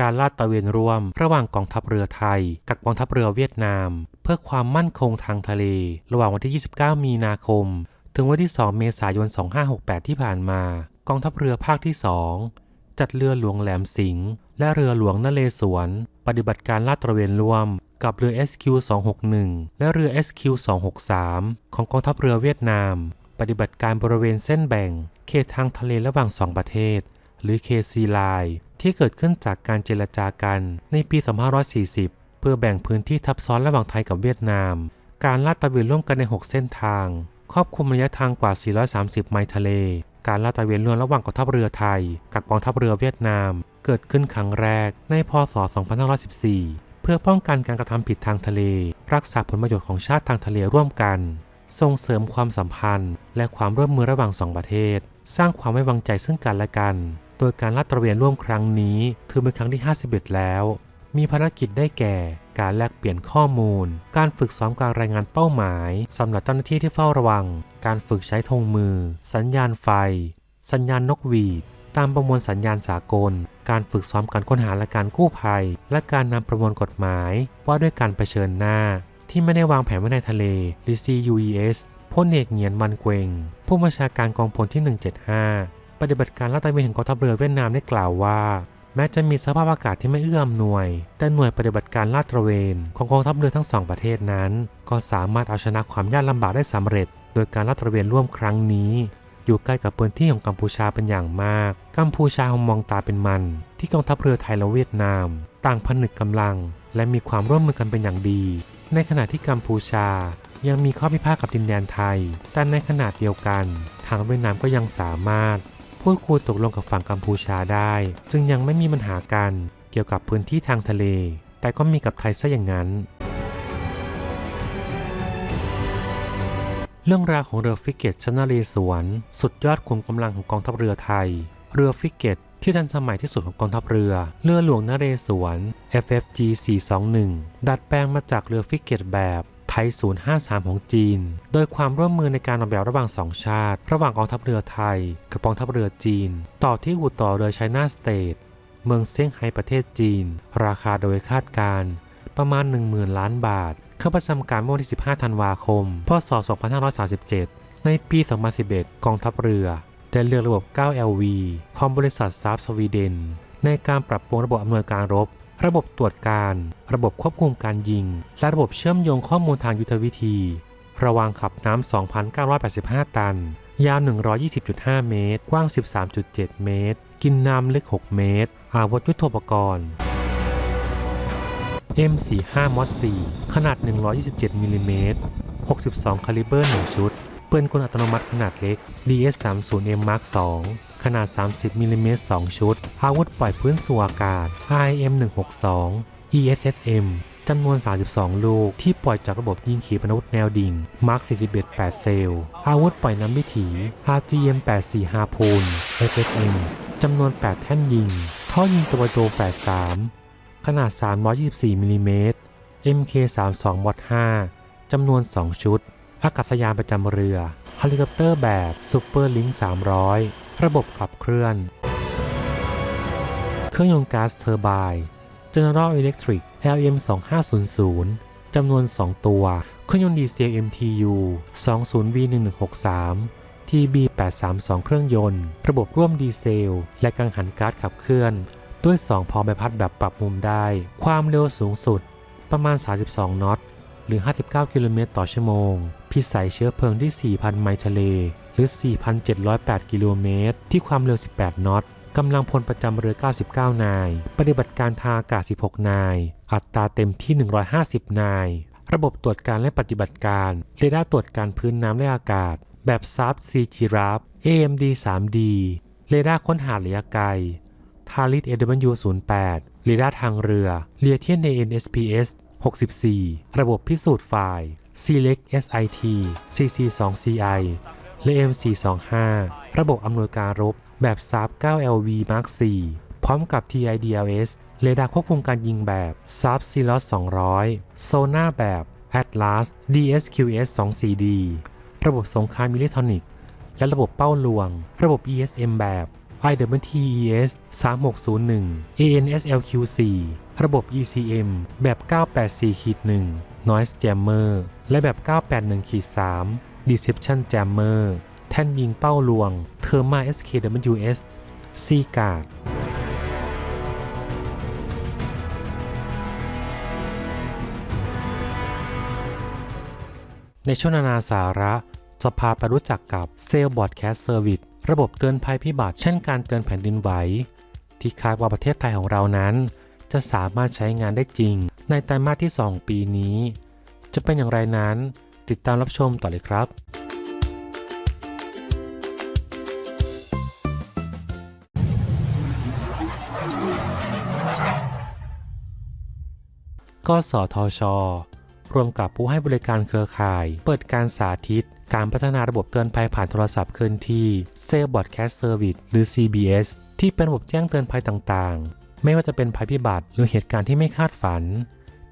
การลาดตระเวนร่วม ระหว่างกองทัพเรือไทย กับกองทัพเรือเวียดนาม เพื่อความมั่นคงทางทะเล ระหว่างวันที่ 29 มีนาคม ถึงวันที่ 2 เมษายน 2568 ที่ผ่านมา กองทัพเรือภาคที่ 2 จัดเรือหลวงแหลมสิงห์และเรือหลวงนเรศวร ปฏิบัติการลาดตระเวนร่วม กับเรือ SQ-261 และเรือ SQ-263 ของกองทัพเรือเวียดนาม ปฏิบัติการบริเวณเส้นแบ่ง เขตทางทะเลระหว่างสองประเทศ หรือ KC Line ที่เกิดขึ้นจากการเจรจากันในปี 2540 เพื่อแบ่งพื้นที่ทับซ้อนระหว่างไทยกับเวียดนาม การลาดตระเวนร่วมกันใน 6 เส้นทาง ครอบคลุมระยะทางกว่า 430 ไมล์ทะเล การลาดตระเวนร่วมระหว่างกองทัพเรือไทย กับกองทัพเรือเวียดนาม เกิดขึ้นครั้งแรกในพศ 2514 เพื่อป้องกันการกระทำผิดทางทะเล รักษาผลประโยชน์ของชาติทางทะเลร่วมกัน ส่งเสริมความสัมพันธ์ และความร่วมมือระหว่างสองประเทศ สร้างความไว้วางใจซึ่งกันและกัน โดยการลาดตระเวนร่วมครั้งนี้ถือเป็นครั้งที่ 51 แล้ว มีภารกิจได้แก่ การแลกเปลี่ยนข้อมูล การฝึกซ้อมการรายงานเป้าหมายสำหรับเจ้าหน้าที่ที่เฝ้าระวัง การฝึกใช้ธงมือ สัญญาณไฟ สัญญาณนกหวีด ตามประมวลสัญญาณสากล การฝึกซ้อมการค้นหาและการกู้ภัย และการนำประมวลกฎหมาย ว่าด้วยการเผชิญหน้า ที่ไม่ได้วางแผนไว้ในทะเลหรือ CUES พลเอกเหงียนมันเกวงผู้บัญชาการกองพลที่ 175 ปฏิบัติการลาดตระเวนของกองทัพเรือเวียดนามได้กล่าวว่า แม้จะมีสภาพอากาศที่ไม่เอื้ออำนวย แต่หน่วยปฏิบัติการลาดตระเวนของกองทัพเรือทั้งสองประเทศนั้น ก็สามารถเอาชนะความยากลำบากได้สำเร็จ โดยการลาดตระเวนร่วมครั้งนี้ อยู่ใกล้กับพื้นที่ของกัมพูชาเป็นอย่างมาก กัมพูชาคงมองตาเป็นมัน ที่กองทัพเรือไทยและเวียดนาม ต่างผนึกกำลัง และมีความร่วมมือกันเป็นอย่างดี ในขณะที่กัมพูชายังมีข้อพิพาทกับดินแดนไทย แต่ในขณะเดียวกัน ทางเวียดนามก็ยังสามารถ พูดคุยตกลงกับฝั่งกัมพูชาได้ จึงยังไม่มีปัญหากันเกี่ยวกับพื้นที่ทางทะเล แต่ก็มีกับไทยซะอย่างนั้น เรื่องราวของเรือฟริเกตชนเรศวรสุดยอดขุมกำลังของกองทัพเรือไทย เรือฟริเกตที่ทันสมัยที่สุดของกองทัพเรือ เรือหลวงนเรศวร FFG 421 ดัดแปลงมาจากเรือฟริเกตแบบ ไทย 053 ของจีน โดยความร่วมมือในการออกแบบระหว่างสองชาติ ระหว่างกองทัพเรือไทย กับกองทัพเรือจีน ต่อที่อู่ต่อเรือไชน่าสเตทเมืองเซี่ยงไฮ้ประเทศจีน ราคาโดยคาดการณ์ประมาณ 10,000 ล้านบาท เข้าประจำการเมื่อวันที่ 15 ธันวาคม พศ 2537 ในปี 2011 กองทัพเรือได้เลือกระบบ 9LV ของบริษัทซาร์ฟสวีเดน ในการปรับปรุงระบบอำนวยการรบ ระบบตรวจการ ระบบควบคุมการยิง และระบบเชื่อมโยงข้อมูลทางยุทธวิธี ระวางขับน้ำ 2,985 ตัน ยาว 120.5 เมตร กว้าง 13.7 เมตร กินน้ำลึก 6 เมตร อาวุธยุทโธปกรณ์ M45 มอส4ขนาด 127 มิลลิเมตร 62 คาลิเบอร์ 1 ชุด ปืนกลอัตโนมัติขนาดเล็ก DS30M Mark II ขนาด 30มิลลิเมตร2ชุด อาวุธปล่อยพื้นสู่อากาศ IM162 ESSM จำนวน 32 ลูก ที่ปล่อยจากระบบยิงขีปนาวุธแนวดิ่ง Mark 41 8 เซล อาวุธปล่อยน้ำวิถี RGM84 ฮาพูน FSM จำนวน 8 แท่นยิง ท่อยิงตัวโดแฝด3ขนาด 324มิลลิเมตร MK32 มอด5จำนวน 2 ชุด อากาศยานประจำเรือเฮลิคอปเตอร์แบบ Super Link 300 ระบบขับเคลื่อน เครื่องยนต์ก๊าซเทอร์ไบน์ General Electric LM 2500จำนวน 2 ตัว เครื่องยนต์ดีเซล MTU 20V 1163 TB 832 เครื่องยนต์ ระบบร่วมดีเซล และกังหันก๊าซขับเคลื่อน ด้วย 2 พอใบพัดแบบปรับมุมได้ ความเร็วสูงสุด ประมาณ 32 น็อต หรือ 59 กิโลเมตรต่อชั่วโมง พิสัยเชื้อเพลิงที่ 4,000 ไมล์ทะเล หรือ 4,708 กิโลเมตร ที่ความเร็ว 18 นอตกำลังพลประจำเรือ 99 นาย ปฏิบัติการทางอากาศ 16 นาย อัตราเต็มที่ 150 นาย ระบบตรวจการและปฏิบัติการ เรดาร์ตรวจการพื้นน้ำและอากาศ แบบซับซีจีราฟ AMD 3D เรดาร์ค้นหาระยะไกล ทาริส AW08 เรดาร์ทางเรือ เรียเทียน ANSPS 64 ระบบพิสูจน์ไฟล์ Select SIT CC2CI และ M425 ระบบอำนวยการรบแบบซาบ 9LV Mark 4 พร้อมกับ TIDLS เรดาร์ควบคุมการยิงแบบ s u b s i l o s 200 โซน่าแบบ Atlas DSQS 24D ระบบสงครามอิเล็กทรอนิกส์และระบบเป้าลวง ระบบ ESM แบบ IWTES 3601 ANSLQ4 ระบบ ECM แบบ 984-1 Noise Jammer และแบบ 981-3 Deception Jammer แท่นยิงเป้าลวง Therma SKWS C Guard ในช่วงนานาสาระจะพาไปรู้จักกับเซลบอ d แคสเซอร์วิสระบบเตือนภัยพิบัติ เช่นการเตือนแผ่นดินไหว ที่คาดว่าประเทศไทยของเรานั้น จะสามารถใช้งานได้จริง ในไตรมาสที่ 2 ปีนี้ จะเป็นอย่างไรนั้น ติดตามรับชมต่อเลยครับ กสทช ร่วมกับผู้ให้บริการเครือข่าย เปิดการสาธิต การพัฒนาระบบเตือนภัยผ่านโทรศัพท์เคลื่อนที่ Cell Broadcast Service หรือ CBS ที่เป็นระบบแจ้งเตือนภัยต่างๆ ไม่ว่าจะเป็นภัยพิบัติหรือเหตุการณ์ที่ไม่คาดฝัน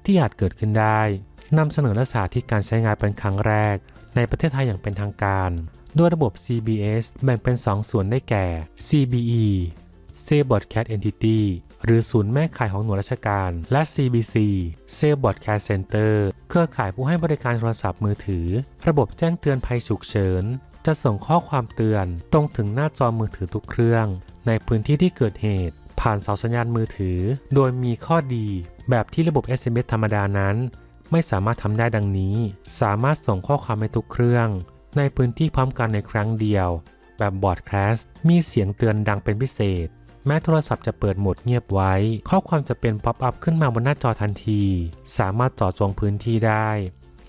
ที่อาจเกิดขึ้นได้นำเสนอและสาธิตการใช้งานเป็นครั้งแรก ในประเทศไทยอย่างเป็นทางการ ด้วยระบบ CBS แบ่งเป็น 2 ส่วนได้แก่ CBE c a l e Broadcast Entity หรือศูนย์แม่ข่ายของหน่วยราชการ และ CBC c a l e Broadcast Center เครือข่ายผู้ให้บริการโทรศัพท์มือถือ ระบบแจ้งเตือนภัยฉุกเฉิน จะส่งข้อความเตือนตรงถึงหน้าจอมือถือทุกเครื่อง ในพื้นที่ที่เกิดเหตุ ผ่านเสาสัญญาณมือถือ โดยมีข้อดี แบบที่ระบบ SMS ธรรมดานั้น ไม่สามารถทำได้ดังนี้ สามารถส่งข้อความให้ทุกเครื่อง ในพื้นที่พร้อมกันในครั้งเดียว แบบบอร์ดแคสต์มีเสียงเตือนดังเป็นพิเศษ แม้โทรศัพท์จะเปิดโหมดเงียบไว้ ข้อความจะเป็นป๊อปอัพขึ้นมาบนหน้าจอทันที สามารถเจาะจงพื้นที่ได้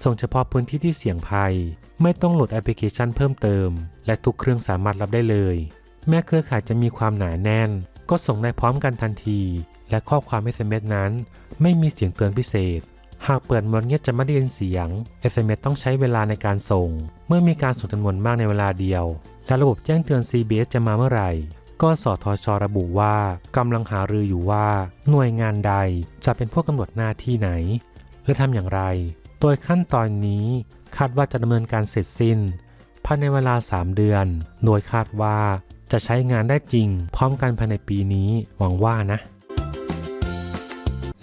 ส่งเฉพาะพื้นที่ที่เสี่ยงภัย ไม่ต้องโหลดแอปพลิเคชันเพิ่มเติม และทุกเครื่องสามารถรับได้เลย แม้เครือข่ายจะมีความหนาแน่น ก็ส่งได้พร้อมกันทันที และข้อความ SMS นั้น ไม่มีเสียงเตือนพิเศษ หากเปิดโหมดเงียบจะไม่ได้ยินเสียง SMS ต้องใช้เวลาในการส่ง เมื่อมีการส่งจำนวนมากในเวลาเดียว และระบบแจ้งเตือน CBS จะมาเมื่อไหร่ ก็สทชระบุว่ากำลังหารืออยู่ว่า หน่วยงานใดจะเป็นผู้กำหนดหน้าที่ไหน และทำอย่างไร โดยขั้นตอนนี้คาดว่าจะดำเนินการเสร็จสิ้นภายในเวลา 3 เดือน โดยคาดว่าจะใช้งานได้จริง พร้อมกันภายในปีนี้ หวังว่านะ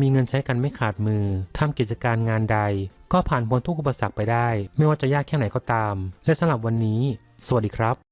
มีเงินใช้กันไม่ขาดมือทำกิจการงานใด ก็ผ่านพ้นทุกอุปสรรคไปได้ ไม่ว่าจะยากแค่ไหนก็ตาม และสำหรับวันนี้ สวัสดีครับ